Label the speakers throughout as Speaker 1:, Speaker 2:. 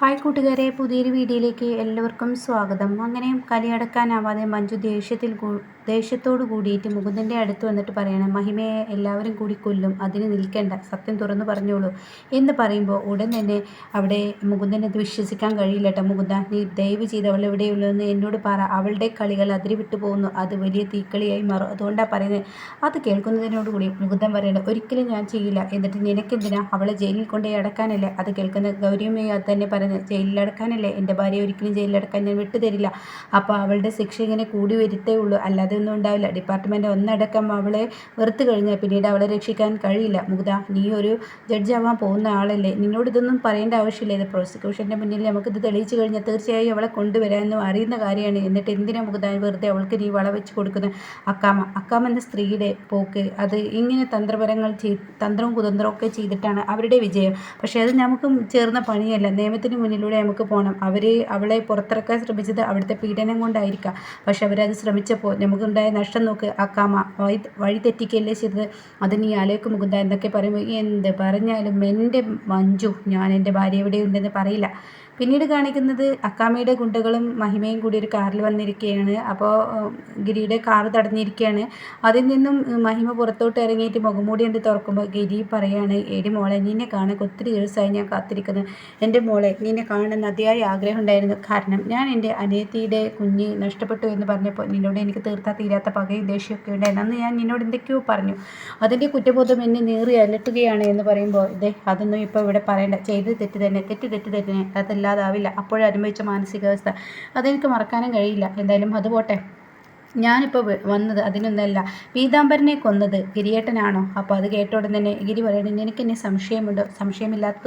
Speaker 1: Hi കൂട്ടുകാരെ പുതിയൊരു വീഡിയോയിലേക്ക് എല്ലാവർക്കും സ്വാഗതം. അങ്ങനെ കലിയടക്കാനാവാതെ മഞ്ജു ദേഷ്യത്തിൽ ദേഷ്യത്തോട് കൂടിയിട്ട് മുകുന്ദന്റെ അടുത്ത് വന്നിട്ട് പറയണം മഹിമയെ എല്ലാവരും കൂടി കൊല്ലും അതിന് നിൽക്കേണ്ട സത്യം തുറന്നു പറഞ്ഞോളൂ എന്ന് പറയുമ്പോൾ ഉടൻ തന്നെ അവിടെ മുകുന്ദനെ വിശ്വസിക്കാൻ കഴിയില്ല കേട്ടോ മുകുന്ദ നീ ദയവ് ചെയ്ത് അവൾ എവിടെയുള്ളൂ എന്ന് എന്നോട് പറ അവളുടെ കളികൾ അതിരി വിട്ടു പോകുന്നു അത് വലിയ തീക്കളിയായി മാറും. അതുകൊണ്ടാണ് പറയുന്നത് അത് കേൾക്കുന്നതിനോട് കൂടി മുകുന്ദൻ പറയണം ഒരിക്കലും ഞാൻ ചെയ്യില്ല എന്നിട്ട് നിനക്കെന്തിനാ അവളെ ജയിലിൽ കൊണ്ടുപോയി അടക്കാനല്ലേ? അത് കേൾക്കുന്ന ഗൗരിയമ്മയും തന്നെ പറയുന്നത് ജയിലിലടക്കാനല്ലേ? എന്റെ ഭാര്യ ഒരിക്കലും ജയിലിലടക്കാൻ ഞാൻ വിട്ടുതരില്ല അപ്പോൾ അവളുടെ ശിക്ഷ ഇങ്ങനെ കൂടി വരുത്തേ ഉള്ളൂ. അല്ലാതെ ഒന്നും ഉണ്ടാവില്ല. ഡിപ്പാർട്ട്മെന്റ് ഒന്നടക്കം അവളെ വെറുത്ത് കഴിഞ്ഞാൽ പിന്നീട് അവളെ രക്ഷിക്കാൻ കഴിയില്ല. മുഗ്ധ നീ ഒരു ജഡ്ജ് ആവാൻ പോകുന്ന ആളല്ലേ? നിന്നോട് ഇതൊന്നും പറയേണ്ട ആവശ്യമില്ല. ഇത് പ്രോസിക്യൂഷന്റെ മുന്നിൽ നമുക്കിത് തെളിയിച്ചു കഴിഞ്ഞാൽ തീർച്ചയായും അവളെ കൊണ്ടുവരാമെന്നും അറിയുന്ന കാര്യമാണ്. എന്നിട്ട് എന്തിനാ മുഗ്ധ വെറുതെ അവൾക്ക് നീ വള വെച്ച് കൊടുക്കുന്നത്? അക്കാമ അക്കാമ എന്ന സ്ത്രീയുടെ പോക്ക്. അത് ഇങ്ങനെ തന്ത്രപരങ്ങൾ ചെയ് തന്ത്രവും കുതന്ത്രവും ഒക്കെ ചെയ്തിട്ടാണ് അവരുടെ വിജയം. പക്ഷേ അത് നമുക്ക് ചേർന്ന പണിയല്ല. നിയമത്തിന് മുന്നിലൂടെ നമുക്ക് പോകണം അവർ അവളെ പുറത്തിറക്കാൻ ശ്രമിച്ചത് അവിടുത്തെ പീഡനം കൊണ്ടായിരിക്കാം. പക്ഷെ അവരത് ശ്രമിച്ചപ്പോൾ നമുക്കുണ്ടായ നഷ്ടം നോക്ക്. അക്കാമ വഴി വഴി തെറ്റിക്കല്ലേ ചെയ്തത്? അത് നീ ആലോചിക്ക് മുകുന്ദ. എന്നൊക്കെ പറയുമ്പോൾ എന്ത് പറഞ്ഞാലും എന്റെ മഞ്ജു ഞാൻ എന്റെ ഭാര്യ എവിടെയുണ്ടെന്ന് പറയില്ല. പിന്നീട് കാണിക്കുന്നത് അക്കാമയുടെ ഗുണ്ടകളും മഹിമയും കൂടി ഒരു കാറിൽ വന്നിരിക്കുകയാണ്. അപ്പോൾ ഗിരിയുടെ കാർ തടഞ്ഞിരിക്കുകയാണ്. അതിൽ നിന്നും മഹിമ പുറത്തോട്ട് ഇറങ്ങിയിട്ട് മുഖംമൂടി കണ്ട് തുറക്കുമ്പോൾ ഗിരി പറയാണ് എടി മോളെ നിന്നെ കാണാൻ ഒത്തിരി ദിവസമായി ഞാൻ കാത്തിരിക്കുന്നു. എന്റെ മോളെ നിന്നെ കാണാൻ അതിയായ ആഗ്രഹം ഉണ്ടായിരുന്നു. കാരണം ഞാൻ എന്റെ അനിയത്തിയുടെ കുഞ്ഞ് നഷ്ടപ്പെട്ടു എന്ന് പറഞ്ഞപ്പോൾ നിന്നോട് എനിക്ക് തീർത്താ തീരാത്ത പകയും ദേഷ്യമൊക്കെ ഉണ്ടായിരുന്നു. അന്ന് ഞാൻ നിന്നോട് എന്തൊക്കെയോ പറഞ്ഞു. അതിന്റെ കുറ്റബോധം എന്നെ നേറി അലട്ടുകയാണ് എന്ന് പറയുമ്പോൾ ഇതേ അതൊന്നും ഇപ്പോൾ ഇവിടെ പറയേണ്ട. ചെയ്ത് തെറ്റ് തന്നെ തെറ്റ് തെറ്റ് തന്നെ. അതല്ലാതാവില്ല അപ്പോഴനുഭവിച്ച മാനസികാവസ്ഥ. അതെനിക്ക് മറക്കാനും കഴിയില്ല. എന്തായാലും അത് പോട്ടെ. ഞാനിപ്പോൾ വന്നത് അതിനൊന്നല്ല. പീതാംബരനെ കൊന്നത് ഗിരിയേട്ടനാണോ? അപ്പോൾ അത് കേട്ടോടെ തന്നെ ഗിരി പറയുന്നത് നിനക്ക് എന്നെ സംശയമുണ്ട് സംശയമില്ലാത്ത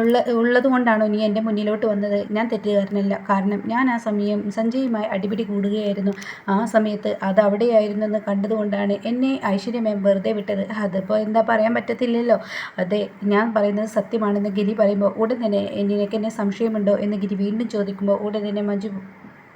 Speaker 1: ഉള്ള ഉള്ളത് കൊണ്ടാണോ നീ എന്റെ മുന്നിലോട്ട് വന്നത്? ഞാൻ തെറ്റുകാരനല്ല. കാരണം ഞാൻ ആ സമയം സഞ്ജയുമായി അടിപിടി കൂടുകയായിരുന്നു. ആ സമയത്ത് അത് അവിടെയായിരുന്നെന്ന് കണ്ടതുകൊണ്ടാണ് എന്നെ ഐശ്വര്യ വെറുതെ വിട്ടത്. അതിപ്പോൾ എന്താ പറയാൻ പറ്റത്തില്ലല്ലോ? അതെ ഞാൻ പറയുന്നത് സത്യമാണെന്ന് ഗിരി പറയുമ്പോൾ ഉടൻ തന്നെ നിനക്ക് എന്നെ സംശയമുണ്ടോ? എന്ന് ഗിരി വീണ്ടും ചോദിക്കുമ്പോൾ ഉടൻ തന്നെ മഞ്ജു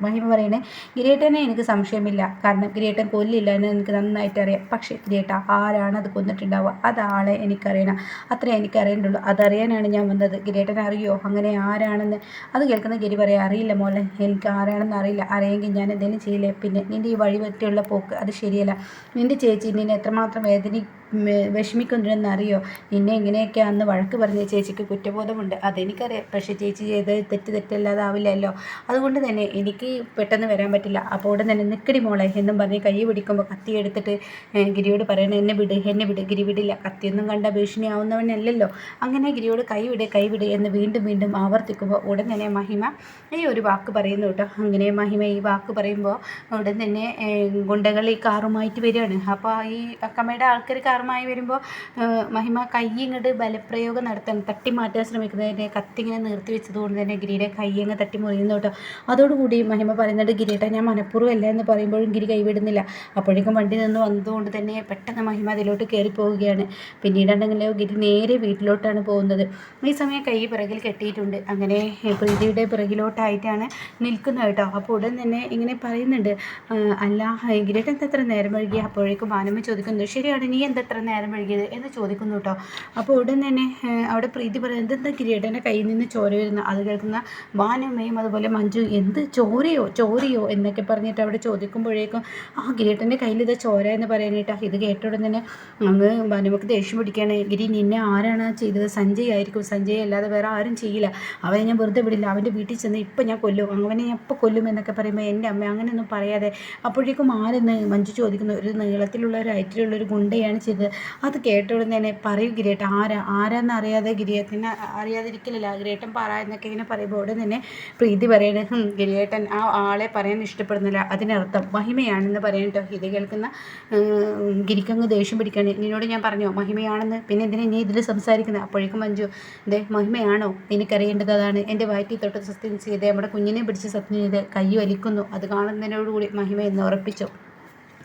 Speaker 1: മഹിമ പറയണേ ഗിരിയേട്ടനെ എനിക്ക് സംശയമില്ല. കാരണം ഗിരിയേട്ടൻ കൊല്ലില്ല എന്ന് എനിക്ക് നന്നായിട്ട് അറിയാം പക്ഷേ ഗിരിയേട്ട ആരാണ് അത് കൊന്നിട്ടുണ്ടാവുക? അതാളെ എനിക്കറിയണം. അത്രേ എനിക്ക് അറിയേണ്ടുള്ളൂ അതറിയാനാണ് ഞാൻ വന്നത്. ഗിരിയേട്ടൻ അറിയോ? അങ്ങനെ ആരാണെന്ന്? അത് കേൾക്കുന്ന ഗിരി പറയാം അറിയില്ല മോളെ. എനിക്ക് ആരാണെന്ന് അറിയില്ല. അറിയെങ്കിൽ ഞാൻ എന്തെങ്കിലും ചെയ്യില്ലേ? പിന്നെ നിന്റെ ഈ വഴി പറ്റിയുള്ള പോക്ക് അത് ശരിയല്ല. നിന്റെ ചേച്ചി നിന്നെ എത്രമാത്രം വേദനി വിഷമിക്കുന്നുണ്ടെന്ന് അറിയോ നിന്നെ ഇങ്ങനെയൊക്കെ അന്ന് വഴക്ക് പറഞ്ഞ ചേച്ചിക്ക് കുറ്റബോധമുണ്ട്. അതെനിക്കറിയാം. പക്ഷേ ചേച്ചി ചെയ്ത് തെറ്റ് തെറ്റല്ലാതാവില്ലല്ലോ. അതുകൊണ്ട് തന്നെ എനിക്ക് പെട്ടെന്ന് വരാൻ പറ്റില്ല. അപ്പോൾ ഉടൻ തന്നെ നിൽക്കടി മോളെ എന്നും പറഞ്ഞ് കൈ പിടിക്കുമ്പോൾ കത്തി എടുത്തിട്ട് ഗിരിയോട് പറയണം എന്നെ വിട് എന്നെ വിട് ഗിരി വിടില്ല. കത്തിയൊന്നും കണ്ട ഭീഷണിയാവുന്നവനല്ലല്ലോ. അങ്ങനെ ഗിരിയോട് കൈ വിട് കൈ വിട് എന്ന് വീണ്ടും വീണ്ടും ആവർത്തിക്കുമ്പോൾ ഉടൻ തന്നെ മഹിമ ഈ ഒരു വാക്ക് പറയുന്നു കേട്ടോ. അങ്ങനെ മഹിമ ഈ വാക്ക് പറയുമ്പോൾ ഉടൻ തന്നെ ഗുണ്ടകൾ ഈ കാറുമായിട്ട് വരികയാണ്. അപ്പോൾ ഈ അക്കമ്മയുടെ ആൾക്കാർ കാറുമായി വരുമ്പോൾ മഹിമ കൈ ബലപ്രയോഗം നടത്താൻ തട്ടി മാറ്റാൻ ശ്രമിക്കുന്നതിനെ കത്തിങ്ങനെ നിർത്തി വെച്ചത് കൊണ്ട് തന്നെ ഗിരിയുടെ കൈ അങ്ങ് തട്ടി മുറിയുന്നു കേട്ടോ. അതോടുകൂടി മഹിമ പറയുന്നുണ്ട് ഗിരിയേട്ടാ ഞാൻ മനഃപൂർവം അല്ല എന്ന് പറയുമ്പോഴും ഗിരി കൈവിടുന്നില്ല. അപ്പോഴേക്കും വണ്ടി നിന്ന് വന്നതുകൊണ്ട് തന്നെ പെട്ടെന്ന് മഹിമ അതിലോട്ട് കയറി പോവുകയാണ്. പിന്നീടാണെങ്കിലോ ഗിരി നേരെ വീട്ടിലോട്ടാണ് പോകുന്നത്. ഈ സമയം കൈ പിറകിൽ കെട്ടിയിട്ടുണ്ട്. അങ്ങനെ പ്രീതിയുടെ പിറകിലോട്ടായിട്ടാണ് നിൽക്കുന്നത് കേട്ടോ. അപ്പോൾ ഉടൻ തന്നെ ഇങ്ങനെ പറയുന്നുണ്ട് "ആ, അല്ല ഗിരിയേട്ടൻ എത്ര നേരം വഴുകി അപ്പോഴേക്കും മാനമ്മ ചോദിക്കുന്നു ശരിയാണ് നീ എന്താ എത്ര നേരം വൈകിയത് എന്ന് ചോദിക്കുന്നു കേട്ടോ. അപ്പോൾ ഉടൻ തന്നെ അവിടെ പ്രീതി പറയുന്നത് എന്താ കിരീടന്റെ കയ്യിൽ നിന്ന് ചോര വരുന്നു അത് കേൾക്കുന്ന വാനമ്മയും അതുപോലെ മഞ്ജു എന്ത് ചോരയോ ചോരയോ? എന്നൊക്കെ പറഞ്ഞിട്ട് അവിടെ ചോദിക്കുമ്പോഴേക്കും ആ കിരീടന്റെ കയ്യിൽ ഇത് ചോര എന്ന് പറയാനായിട്ടാ ഇത് കേട്ട ഉടൻ തന്നെ അങ്ങ് വാനമ്മക്ക് ദേഷ്യം പിടിക്കുകയാണ്. ഗിരി നിന്നെ ആരാണ് ചെയ്തത്? സഞ്ജയ് ആയിരിക്കും. സഞ്ജയ് അല്ലാതെ വേറെ ആരും ചെയ്യില്ല. അവനെ ഞാൻ വെറുതെ വിടില്ല. അവന്റെ വീട്ടിൽ ചെന്ന് ഇപ്പം ഞാൻ കൊല്ലും. അവനെ ഞാൻ ഇപ്പം കൊല്ലും എന്നൊക്കെ പറയുമ്പോൾ എന്റെ അമ്മ അങ്ങനെയൊന്നും പറയാതെ അപ്പോഴേക്കും ആരെന്ന് മഞ്ജു ചോദിക്കുന്നു. ഒരു നീളത്തിലുള്ള ഒരു ഹൈറ്റിലുള്ള ഒരു ഗുണ്ടയാണ് ചെയ്തത് അത് കേട്ട ഉടനെ തന്നെ പറയൂ ഗിരിയേട്ടൻ ആരാ? ആരാന്ന് അറിയാതെ ഗിരിയേട്ടനെ അറിയാതിരിക്കില്ല ഗിരിയേട്ടൻ പറ എന്നൊക്കെ ഇങ്ങനെ പറയുമ്പോൾ ഉടൻ തന്നെ പ്രീതി പറയണേ "ഹും, ഗിരിയേട്ടൻ ആ ആളെ പറയാൻ ഇഷ്ടപ്പെടുന്നില്ല. അതിനർത്ഥം മഹിമയാണെന്ന് പറയാൻ കേട്ടോ ഇത് കേൾക്കുന്ന ഗിരിക്കങ്ങ് ദേഷ്യം പിടിക്കുകയാണ് നിന്നോട് ഞാൻ പറഞ്ഞോ മഹിമയാണെന്ന്. പിന്നെ എന്തിനാ നീ ഇതിൽ സംസാരിക്കുന്നത് അപ്പോഴേക്കും മഞ്ജു ദേ മഹിമയാണോ? എനിക്കറിയേണ്ടത് അതാണ്. എന്റെ വയറ്റിൽ തൊട്ട് സത്യം ചെയ്ത് നമ്മുടെ കുഞ്ഞിനെ പിടിച്ച് സത്യം ചെയ്ത് കൈ വലിക്കുന്നു. അത് കാണുന്നതിനോടുകൂടി മഹിമ എന്ന് ഉറപ്പിച്ചു.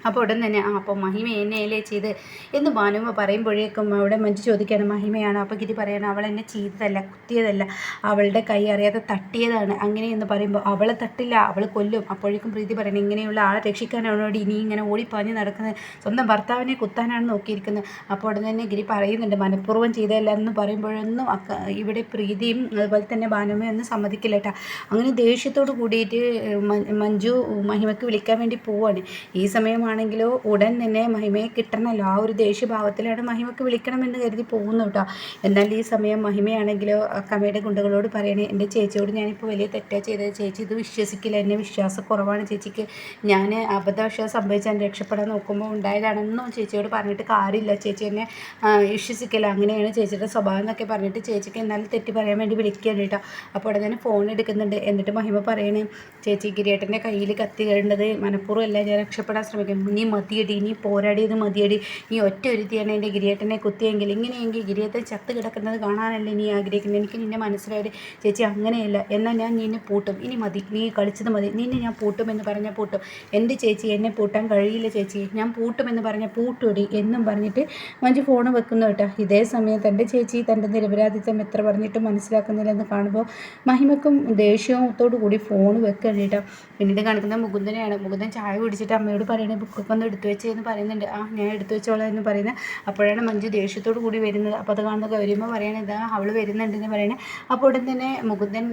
Speaker 1: അപ്പോൾ ഉടൻ തന്നെ ആ അപ്പോൾ മഹിമ എന്നെയല്ലേ ചെയ്ത്? എന്ന് ഭാനുമ പറയുമ്പോഴേക്കും അവിടെ മഞ്ജു ചോദിക്കുകയാണ് മഹിമയാണ് അപ്പോൾ ഗിരി പറയണം അവൾ എന്നെ ചെയ്തതല്ല കുത്തിയതല്ല അവളുടെ കൈ അറിയാതെ തട്ടിയതാണ്. അങ്ങനെയെന്ന് പറയുമ്പോൾ അവളെ തട്ടില്ല അവൾ കൊല്ലും. അപ്പോഴേക്കും പ്രീതി പറയണം ഇങ്ങനെയുള്ള ആളെ രക്ഷിക്കാനാണോടി ഇനി ഇങ്ങനെ ഓടിപ്പാഞ്ഞ് നടക്കുന്നത്? സ്വന്തം ഭർത്താവിനെ കുത്താനാണ് നോക്കിയിരിക്കുന്നത്. അപ്പോൾ ഉടൻ തന്നെ ഗിരി പറയുന്നുണ്ട് മനഃപൂർവം ചെയ്തതല്ല എന്ന് പറയുമ്പോഴൊന്നും ഇവിടെ പ്രീതിയും അതുപോലെ തന്നെ ഭാനുമ്മയൊന്നും സമ്മതിക്കില്ല കേട്ടോ. അങ്ങനെ ദേഷ്യത്തോട് കൂടിയിട്ട് മഞ്ജു മഹിമയ്ക്ക് വിളിക്കാൻ വേണ്ടി പോവാണ്. ഈ സമയമാണെങ്കിലോ ഉടൻ തന്നെ മഹിമയെ കിട്ടണമല്ലോ ആ ഒരു ദേഷ്യഭാവത്തിലാണ് മഹിമക്ക് വിളിക്കണമെന്ന് കരുതി പോകുന്നു കേട്ടോ. എന്നാൽ ഈ സമയം മഹിമയാണെങ്കിലോ അക്കമ്മയുടെ ഗുണ്ടകളോട് പറയണേ എന്റെ ചേച്ചിയോട് ഞാനിപ്പോൾ വലിയ തെറ്റാ ചെയ്തത്. ചേച്ചി ഇത് വിശ്വസിക്കില്ല. എന്നെ വിശ്വാസക്കുറവാണ് ചേച്ചിക്ക് ഞാൻ അബദ്ധവശാൽ സംഭവിച്ചാൽ രക്ഷപ്പെടാൻ നോക്കുമ്പോൾ ഉണ്ടായതാണെന്നും ചേച്ചിയോട് പറഞ്ഞിട്ട് കാര്യമില്ല. ചേച്ചി എന്നെ വിശ്വസിക്കില്ല. അങ്ങനെയാണ് ചേച്ചിയുടെ സ്വഭാവം എന്നൊക്കെ പറഞ്ഞിട്ട് ചേച്ചിക്ക് എന്നാലും തെറ്റി പറയാൻ വേണ്ടി വിളിക്കുകയാണ് കേട്ടോ. അപ്പോൾ ഉടനെ തന്നെ ഫോൺ എടുക്കുന്നുണ്ട്. എന്നിട്ട് മഹിമ പറയണേ ചേച്ചി ഗിരിയേട്ടന്റെ കയ്യിൽ കത്തി കേണ്ടത് മനഃപൂർവമല്ല. ഞാൻ രക്ഷപ്പെടാൻ ശ്രമിക്കും. നീ മതിയടി നീ പോരാടിയത് മതിയടി. നീ ഒറ്റ ഒരുത്തിയാണ് എന്റെ ഗിരിയേട്ടനെ കുത്തിയെങ്കിൽ. ഇങ്ങനെയെങ്കിൽ ഗിരിയേട്ടൻ ചത്ത് കിടക്കുന്നത് കാണാനല്ലേ നീ ആഗ്രഹിക്കുന്നത്? എനിക്ക് നിന്നെ മനസ്സിലായത് ചേച്ചി അങ്ങനെയല്ല. എന്നാൽ ഞാൻ നിന്നെ പൂട്ടും. ഇനി മതി. നീ കളിച്ചത് മതി. നിന്നെ ഞാൻ പൂട്ടുമെന്ന് പറഞ്ഞാൽ പൂട്ടും. എന്റെ ചേച്ചി എന്നെ പൂട്ടാൻ കഴിയില്ല ചേച്ചി. ഞാൻ പൂട്ടുമെന്ന് പറഞ്ഞാൽ പൂട്ടുടി എന്നും പറഞ്ഞിട്ട് മഞ്ജു ഫോൺ വെക്കുന്നു കേട്ടോ. ഇതേ സമയത്ത് തന്റെ ചേച്ചി തന്റെ നിരപരാധിത്വം എത്ര പറഞ്ഞിട്ടും മനസ്സിലാക്കുന്നില്ലെന്ന് കാണുമ്പോൾ മഹിമക്കും ദേഷ്യത്തോടു കൂടി ഫോൺ വെക്കുക കേട്ടോ. പിന്നീട് കാണിക്കുന്നത് മുകുന്ദനെയാണ്. മുകുന്ദൻ ചായ കുടിച്ചിട്ട് അമ്മയോട് പറയണേ ഒന്ന് എടുത്തു വെച്ചെന്ന് പറയുന്നുണ്ട്. ആ ഞാൻ എടുത്തു വെച്ചോളാം എന്ന് പറയുന്നത് അപ്പോഴാണ് മഞ്ജു ദേഷ്യത്തോടു കൂടി വരുന്നത്. അപ്പോൾ അത് കാണുന്ന ഗൗരിയമ്മ പറയണത് ഇതാ അവൾ വരുന്നുണ്ടെന്ന് പറയണേ. അപ്പോൾ ഉടൻ തന്നെ മുകുന്ദൻ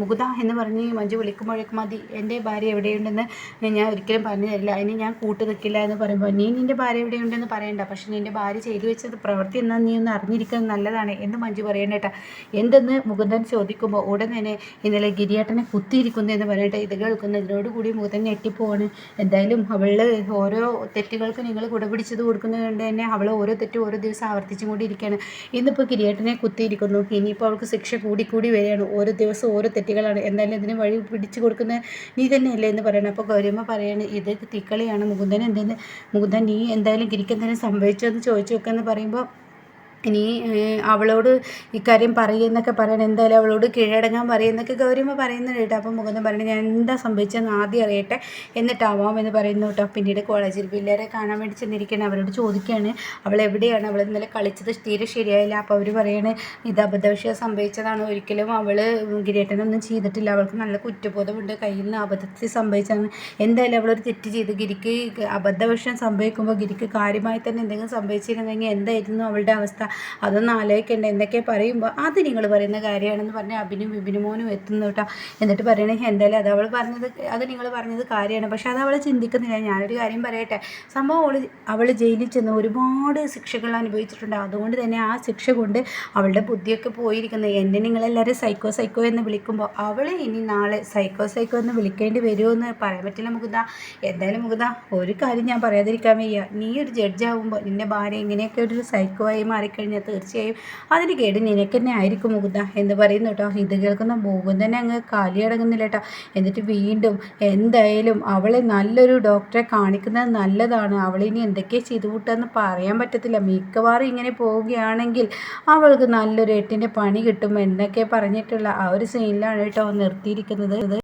Speaker 1: മുകുത എന്ന് പറഞ്ഞ് മഞ്ജു വിളിക്കുമ്പോഴേക്കും മതി എന്റെ ഭാര്യ എവിടെയുണ്ടെന്ന് ഞാൻ ഒരിക്കലും പറഞ്ഞു തരില്ല. അതിന് ഞാൻ കൂട്ടു നിൽക്കില്ല എന്ന് പറയുമ്പോൾ നീ നിന്റെ ഭാര്യ എവിടെയുണ്ടെന്ന് പറയണ്ട. പക്ഷേ നിന്റെ ഭാര്യ ചെയ്തു വെച്ചത് പ്രവൃത്തി എന്നാൽ നീ ഒന്ന് അറിഞ്ഞിരിക്കുന്നത് നല്ലതാണ്. എന്ന് മഞ്ജു പറയണേട്ടാ എന്തെന്ന് മുകുന്ദൻ ചോദിക്കുമ്പോൾ ഉടൻ തന്നെ ഇന്നലെ ഗിരിയേട്ടനെ കുത്തിയിരിക്കുന്നു എന്ന് പറയട്ടെ. ഇത് കേൾക്കുന്നതിനോട് കൂടി മുകുന്ദൻ ഞെട്ടിപ്പോവാണ്. എന്തായാലും അവൾ ഓരോ തെറ്റുകൾക്ക് നിങ്ങൾ കുടപിടിച്ചത് കൊടുക്കുന്നത് കൊണ്ട് തന്നെ അവൾ ഓരോ തെറ്റും ഓരോ ദിവസം ആവർത്തിച്ചും കൂടി ഇരിക്കുകയാണ് ഇന്നിപ്പോൾ കിരിയേട്ടനെ കുത്തിയിരിക്കുന്നു. ഇനിയിപ്പോൾ അവൾക്ക് ശിക്ഷ കൂടിക്കൂടി വരികയാണ്. ഓരോ ദിവസം ഓരോ തെറ്റുകളാണ്. എന്തായാലും ഇതിന് വഴി പിടിച്ചു കൊടുക്കുന്ന നീ തന്നെയല്ലേ എന്ന് പറയണം. അപ്പോൾ ഗൗരിയമ്മ പറയാണ് ഇത് തിക്കളിയാണ്. മുകുന്ദൻ എന്തെന്ന് മുകുന്ദൻ നീ എന്തായാലും കിരിക്കെന്തെങ്കിലും സംഭവിച്ചോ എന്ന് ചോദിച്ചു നോക്കുക എന്ന് പറയുമ്പോൾ ഇനി അവളോട് ഇക്കാര്യം പറയുന്നൊക്കെ പറയണം. എന്തായാലും അവളോട് കീഴടങ്ങാൻ പറയുന്നൊക്കെ ഗൗരിയമ്മ പറയുന്നുണ്ട് കേട്ടോ. അപ്പം മുഖം പറയണത് ഞാൻ എന്താ സംഭവിച്ചതെന്ന് ആദ്യം അറിയട്ടെ. എന്നിട്ടാവാം എന്ന് പറയുന്നു കേട്ടോ. പിന്നീട് കോളേജിൽ പിള്ളേരെ കാണാൻ വേണ്ടി ചെന്നിരിക്കുകയാണ്. അവരോട് ചോദിക്കുകയാണ് അവൾ എവിടെയാണ്? അവൾ ഇന്നലെ കളിച്ചത് തീരെ ശരിയായില്ല. അപ്പോൾ അവർ പറയണേ ഇത് അബദ്ധവിഷയം സംഭവിച്ചതാണ്. ഒരിക്കലും അവൾ ഗിരിയേട്ടനൊന്നും ചെയ്തിട്ടില്ല. അവൾക്ക് നല്ല കുറ്റബോധമുണ്ട്. കയ്യിൽ നിന്ന് അബദ്ധത്തിൽ സംഭവിച്ചതാണ്. എന്തായാലും അവളൊരു തെറ്റ് ചെയ്ത്. ഗിരിക്ക് അബദ്ധവശം സംഭവിക്കുമ്പോൾ ഗിരിക്ക് കാര്യമായി തന്നെ എന്തെങ്കിലും സംഭവിച്ചിരുന്നെങ്കിൽ എന്തായിരുന്നു അവളുടെ അവസ്ഥ? അതൊന്നും ആലോചിക്കേണ്ട. എന്തൊക്കെ പറയുമ്പോൾ അത് നിങ്ങൾ പറയുന്ന കാര്യമാണെന്ന് പറഞ്ഞ് അഭിനും വിപിനുമോനും എത്തുന്നു കേട്ടോ. എന്നിട്ട് പറയണേ എന്തായാലും അത് അവൾ പറഞ്ഞത് അത് നിങ്ങൾ പറഞ്ഞത് കാര്യമാണ്. പക്ഷെ അത് അവൾ ചിന്തിക്കുന്നില്ല. ഞാനൊരു കാര്യം പറയട്ടെ. സംഭവം അവൾ അവൾ ജയിലിൽ ചെന്ന് ഒരുപാട് ശിക്ഷകൾ അനുഭവിച്ചിട്ടുണ്ട്. അതുകൊണ്ട് തന്നെ ആ ശിക്ഷ കൊണ്ട് അവളുടെ ബുദ്ധിയൊക്കെ പോയിരിക്കുന്നത് എന്നെ നിങ്ങളെല്ലാവരും സൈക്കോ സൈക്കോ എന്ന് വിളിക്കുമ്പോൾ അവളെ ഇനി നാളെ സൈക്കോ സൈക്കോ എന്ന് വിളിക്കേണ്ടി വരുമോ എന്ന് പറയാൻ പറ്റില്ല മുകുന്ദ. എന്തായാലും മുകുന്ദ ഒരു കാര്യം ഞാൻ പറയാതിരിക്കാൻ വയ്യ. നീ ഒരു ജഡ്ജാവുമ്പോൾ നിന്റെ ഭാര്യ ഇങ്ങനെയൊക്കെ ഒരു സൈക്കോ ആയി മാറിക്കഴിഞ്ഞാൽ കഴിഞ്ഞാൽ തീർച്ചയായും അതിന് കേട് നിനക്ക് തന്നെ ആയിരിക്കും മുകുന്ദ എന്ന് പറയുന്നു കേട്ടോ. ഇത് കേൾക്കുന്ന തന്നെ അങ്ങ് കാലിയടങ്ങുന്നില്ല കേട്ടോ. എന്നിട്ട് വീണ്ടും എന്തായാലും അവളെ നല്ലൊരു ഡോക്ടറെ കാണിക്കുന്നത് നല്ലതാണ്. അവളിനി എന്തൊക്കെ ചെയ്തു കൂട്ടാന്ന് പറയാൻ പറ്റത്തില്ല. മിക്കവാറും ഇങ്ങനെ പോവുകയാണെങ്കിൽ അവൾക്ക് നല്ലൊരു എട്ടിന്റെ പണി കിട്ടും എന്നൊക്കെ പറഞ്ഞിട്ടുള്ള ആ ഒരു സീനിലാണ് കേട്ടോ നിർത്തിയിരിക്കുന്നത്.